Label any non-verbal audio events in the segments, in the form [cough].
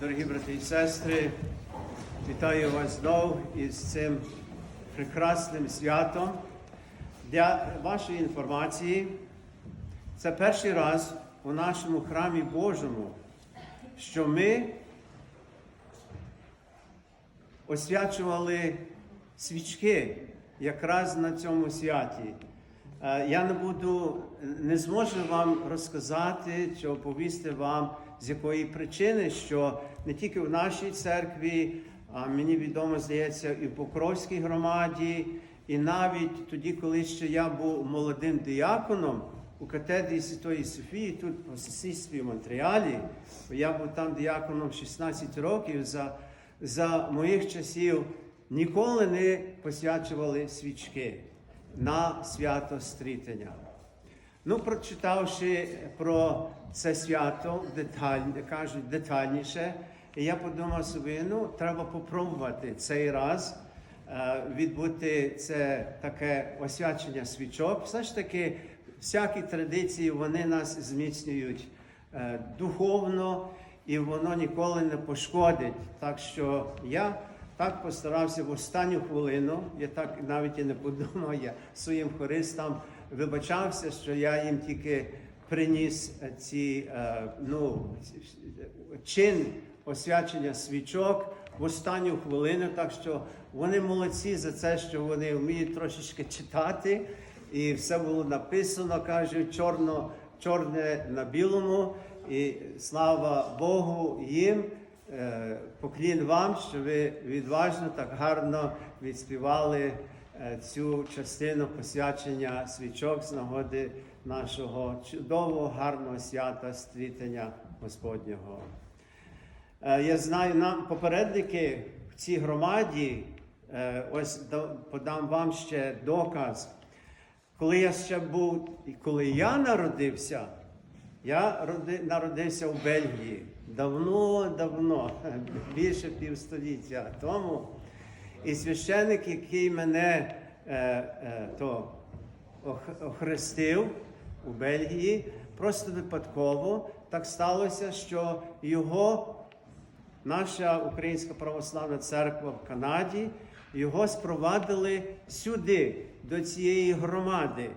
Дорогі брати і сестри, вітаю вас знов із цим прекрасним святом. Для вашої інформації, це перший раз у нашому храмі Божому, що ми освячували свічки якраз на цьому святі. Е, Я не буду, не зможу вам розказати чи оповісти вам, з якої причини, що не тільки в нашій церкві, а мені відомо, здається, і в Покровській громаді, і навіть тоді, коли ще я був молодим діяконом у катедрі Святої Софії, тут по сусідстві в Монреалі, бо я був там діяконом 16 років за, за моїх часів ніколи не посвячували свічки на свято стрітення. Ну, прочитавши про це свято деталь, кажуть детальніше, я подумав собі, ну, треба попробувати цей раз е, відбути це таке освячення свічок. Все ж таки, всякі традиції вони нас зміцнюють е, духовно і воно ніколи не пошкодить. Так що я так постарався в останню хвилину, я так навіть і не подумав, я своїм хористам вибачався, що я їм тільки приніс ці, е, ну, чин освячення свічок в останню хвилину. Так що вони молодці за це, що вони вміють трошечки читати, і все було написано, кажуть, чорно, чорне на білому. І слава Богу їм. Е, Поклін вам, що ви відважно так гарно відспівали цю частину посвячення свічок з нагоди нашого чудового, гарного свята стрітення Господнього. Е, Я знаю, нам попередники в цій громаді, е, ось подам вам ще доказ. Коли я ще був, і коли я народився, я роди- народився в Бельгії давно-давно, [laughs] більше півстоліття тому. І священик, який мене е, е, то охрестив у Бельгії, просто випадково так сталося, що його наша Українська православна церква в Канаді його спровадили сюди, до цієї громади,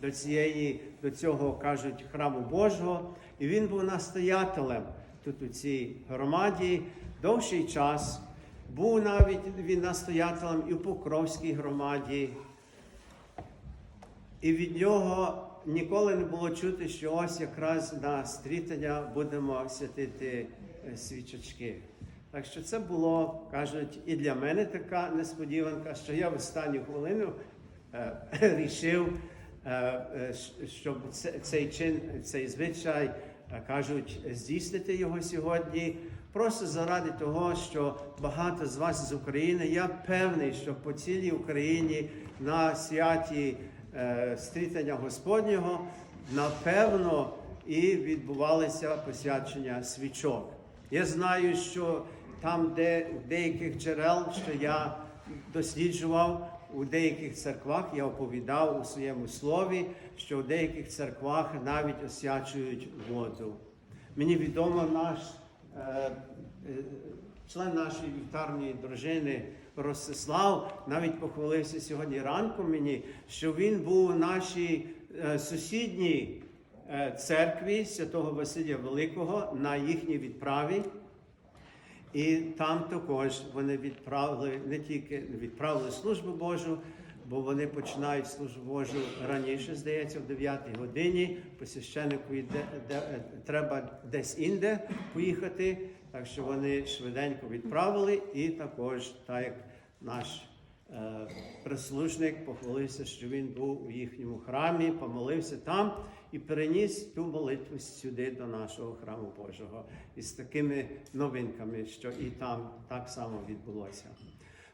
до, цієї, до цього кажуть храму Божого. І він був настоятелем тут у цій громаді довший час. Був навіть він настоятелем і в Покровській громаді. І від нього ніколи не було чути, що ось якраз на стрітання будемо святити е, свічечки. Так що це було, кажуть, і для мене така несподіванка, що я в останню хвилину е, [laughs] рішив, е, щоб цей чин, цей звичай, кажуть, здійснити його сьогодні. Просто заради того, що багато з вас з України, я певний, що по цілій Україні на святі е, стрітання Господнього, напевно, і відбувалися посвячення свічок. Я знаю, що там, де у деяких джерел, що я досліджував, у деяких церквах я оповідав у своєму слові, що у деяких церквах навіть освячують воду. Мені відомо наш член нашої вівтарної дружини Ростислав навіть похвалився сьогодні ранком мені, що він був у нашій е, сусідній е, церкві святого Василія Великого на їхній відправі. І там також вони відправили не тільки відправили службу Божу, бо вони починають службу Божу раніше, здається, в 9 годині. По священнику йде, де, е, треба десь інде поїхати. Так що вони швиденько відправили, і також, так як наш е, прислужник похвалився, що він був у їхньому храмі, помолився там і переніс ту молитву сюди до нашого храму Божого із такими новинками, що і там так само відбулося.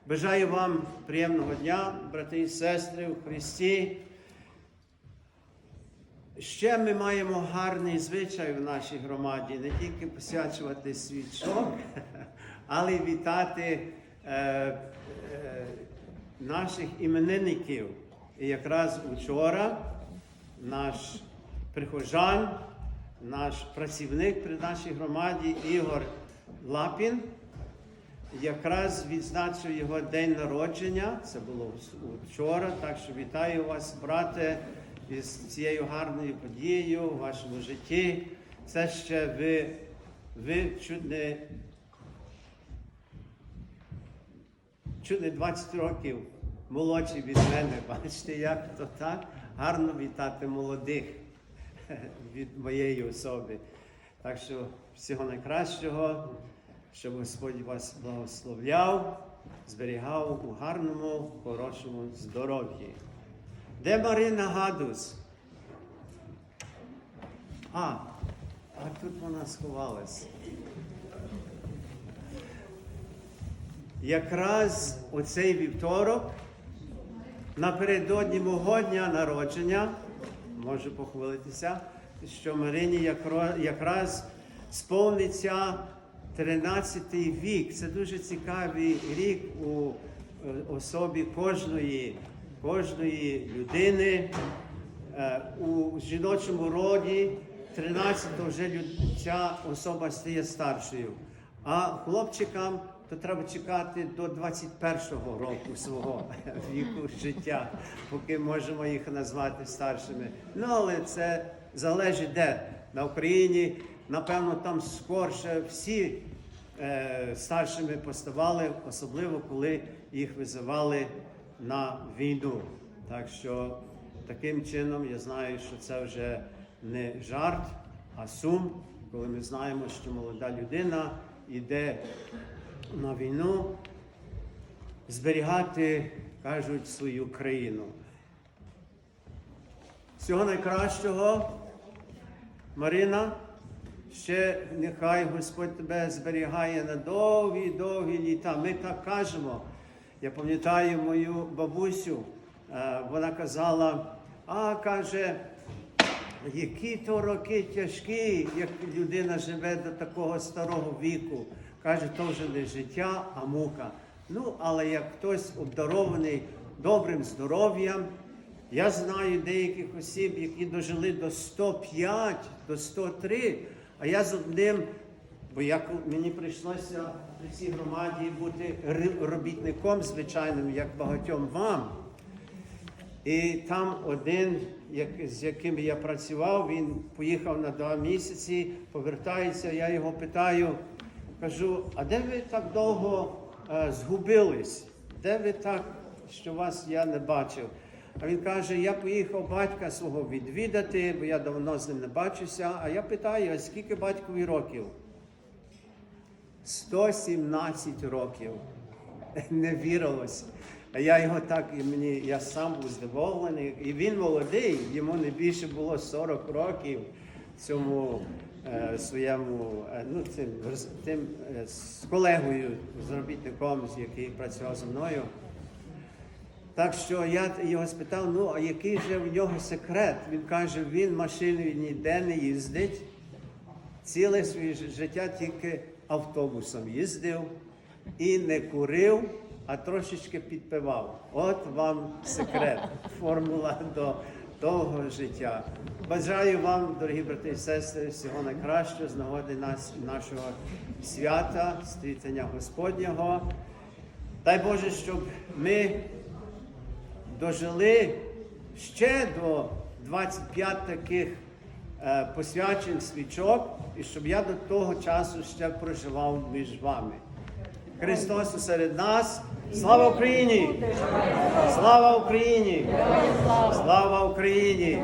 Бажаю вам приємного дня, брати і сестри у Христі. Ще ми маємо гарний звичай в нашій громаді не тільки посвячувати свічок, [laughs] але й вітати е, е, наших іменинників. І якраз вчора наш прихожан, наш працівник при нашій громаді Ігор Лапін. Якраз відзначив його день народження. Це було вчора. Так що вітаю вас, брате, із цією гарною подією у вашому житті. Це ще ви, ви чуть не чуть не 20 років молодший від мене. [laughs] Бачите, як то так гарно вітати молодих [laughs] від моєї особи. Так що всього найкращого, щоб Господь вас благословляв, зберігав у гарному, хорошому здоров'ї. Де Марина Гадус? А, а тут вона сховалась. Якраз оцей вівторок, напередодні мого дня народження, можу похвалитися, що Марині якраз сповниться 13-й вік. Це дуже цікавий рік у е, особі кожної, кожної людини. Е, У жіночому роді 13-го вже ця особа стає старшою. А хлопчикам то треба чекати до 21-го року свого [laughs] віку життя, поки можемо їх назвати старшими. Ну, але це залежить де. На Україні, напевно, там скорше всі е, старшими поставали, особливо коли їх визивали на війну. Так що таким чином я знаю, що це вже не жарт, а сум, коли ми знаємо, що молода людина йде на війну зберігати, кажуть, свою країну. Всього найкращого, Марина, ще нехай Господь тебе зберігає на довгі-довгі літа. Ми так кажемо. Я пам'ятаю мою бабусю, е, вона казала, а каже, які то роки тяжкі, як людина живе до такого старого віку. Каже, то вже не життя, а мука. Ну, але як хтось обдарований добрим здоров'ям, я знаю деяких осіб, які дожили до 105, до 103, а я з одним, бо як мені прийшлося при цій громаді бути робітником звичайним, як багатьом вам. І там один, як, з яким я працював, він поїхав на два місяці, повертається, я його питаю, кажу, а де ви так довго е, згубились? Де ви так, що вас я не бачив? А він каже, я поїхав батька свого відвідати, бо я давно з ним не бачуся. А я питаю, а скільки батькові років? 117 років. [laughs] Не вірилось. А я його так, і мені, я сам був здивований. І він молодий, йому не більше було 40 років цьому е, своєму, е, ну, цим, тим, е, з колегою, з робітником, який працював зі мною. Так що я його спитав, ну а який же в нього секрет? Він каже, він машиною ніде не їздить, ціле своє життя тільки автобусом їздив і не курив, а трошечки підпивав. От вам секрет, [laughs] формула до довгого життя. Бажаю вам, дорогі брати і сестри, всього найкращого з нагоди нас, нашого свята, стрітання Господнього. Дай Боже, щоб ми дожили ще до 25 таких е, посвячень свічок, і щоб я до того часу ще проживав між вами. Христос серед нас. Слава Україні! Слава Україні! Слава Україні!